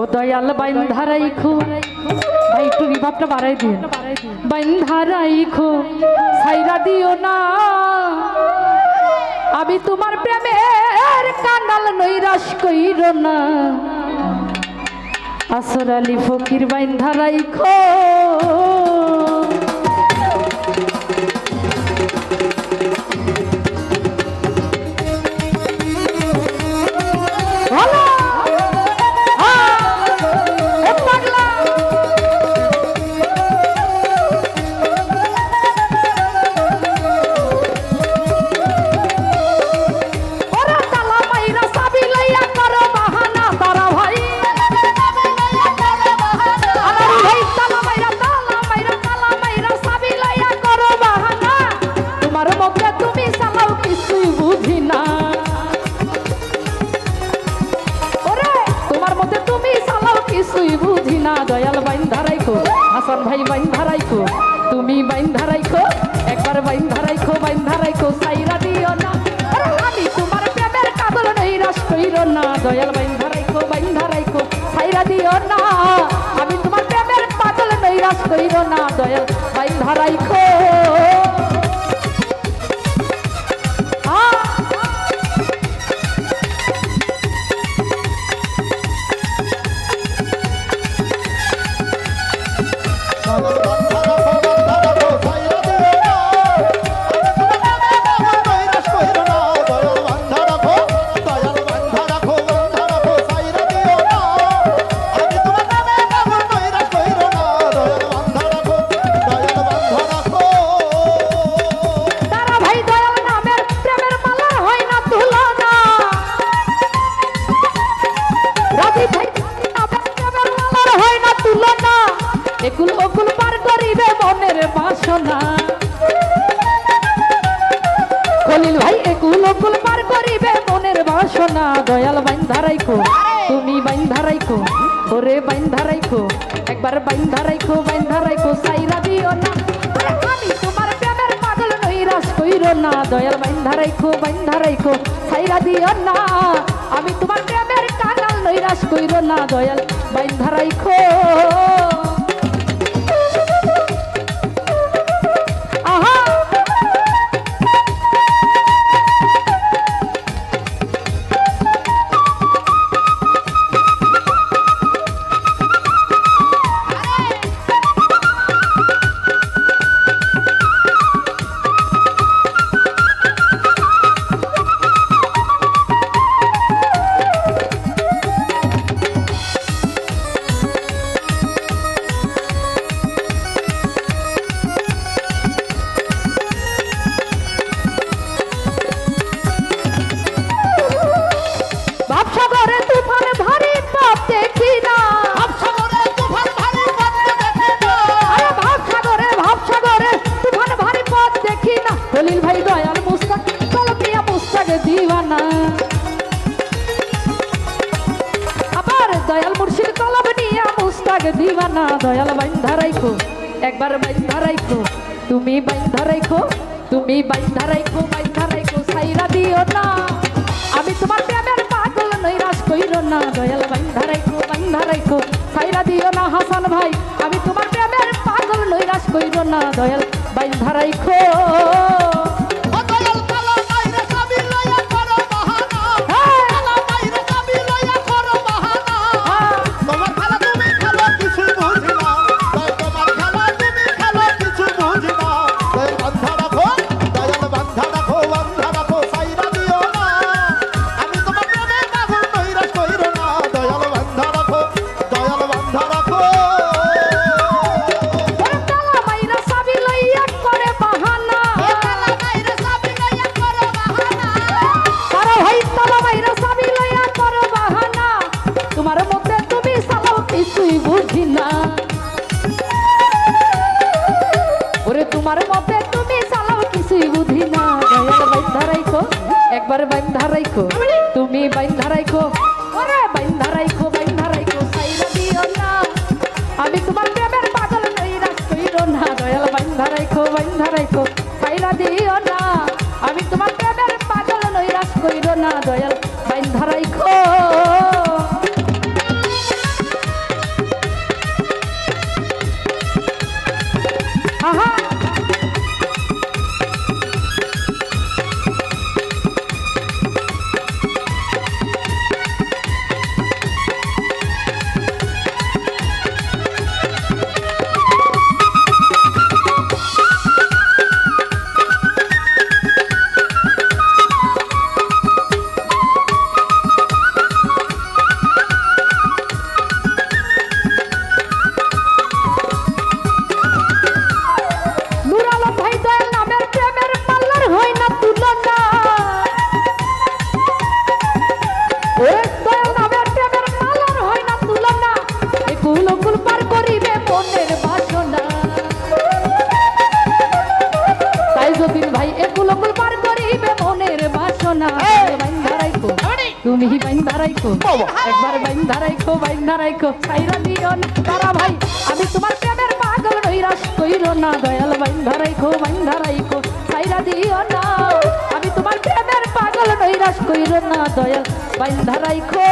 ও দয়াল বাইন ধারাই খো। ভাই, একটু রিভাবটা বাড়াই দিয়ে বাইন খো সাইরা দিও না। আমি তোমার প্রেমের কানাল নৈরাস কইর না। আসর আলী ফকির বাইন ধারাই খো। না, দয়াল বাইন ধারাইখো হাসান ভাই বাইন ধারাইখো তুমি বাইন ধারাইখো একবার বাইন ধারাইখো বাইন ধারাইখো সাইরা দিও না। আমি তোমার প্রেমের কাবল নই, রাস কইরো না। দয়াল বাইন ধারাইখো বাইন ধারাইখো সাইরা দিও না। আমি তোমার প্রেমের পাগল নই, রাস কইরো না। দয়াল বাইন ধারাইখো তারা বাসনা খলিল ভাই একুল ওকুল পার করিবে মনের বাসনা। দয়াল বাইন ধারাইখো তুমি বাইন ধারাইখো ওরে বাইন ধারাইখো একবার বাইন ধারাইখো বাইন ধারাইখো সাইরা দিও না। আমি তোমার প্রেমের পাগল নৈরাশ কইরো না। দয়াল বাইন ধারাইখো বাইন ধারাইখো সাইরা দিও না। আমি তোমার প্রেমের কানাল নৈরাশ কইরো না। দয়াল বাইন ধারাইখো মুস্তাক দিওয়ানা দয়াল বাইন ধারাইখো একবার বাইন ধারাইখো তুমি বাইন ধারাইখো তুমি বাইন ধারাইখো বাইন ধারাইখো সাইরা দিও না। আমি তোমার প্রেমের পাগল, নৈরাশ কইরো না। দয়াল বাইন ধারাইখো বাইন ধারাইখো সাইরা দিও না হাসান ভাই। আমি তোমার প্রেমের পাগল, নৈরাশ কইরো না। দয়াল বাইন ধারাইখো বান্ধা রাখো দয়াল বান্ধা রাখো বান্ধা রাখো সাইরা দিও না। আমি তোমার প্রেমে পাগল নৈরাশ কইরো না। দয়াল বান্ধা রাখো দয়াল বান্ধা রাখো। তোমার মধ্যে তুমি চালাও কিছুই বুঝি না। তোমার মধ্যে একবার বাইন ধারাইখো তুমি বাইন ধারাইখো ওরে বাইন ধারাইখো বাইন ধারাইখো সাইরা দিও না। আমি তোমার তাই এগুলো পার করিবে মনের বাসনা। বাইন ধারাইকো তুমি বাইন ধারাইকো একবার বাইন ধারাইকো বাইন ধারাইকো সাইরা দিয়ন তারা ভাই আমি তোমার প্রেমের পাগল নৈরাস কইল না দয়াল বাইন ধারাইকো বাইন ধারাইকো সাইরা দিও না আমি তোমার প্রেমের পাগল নৈরাস কইল না দয়াল বাইন ধারাইকো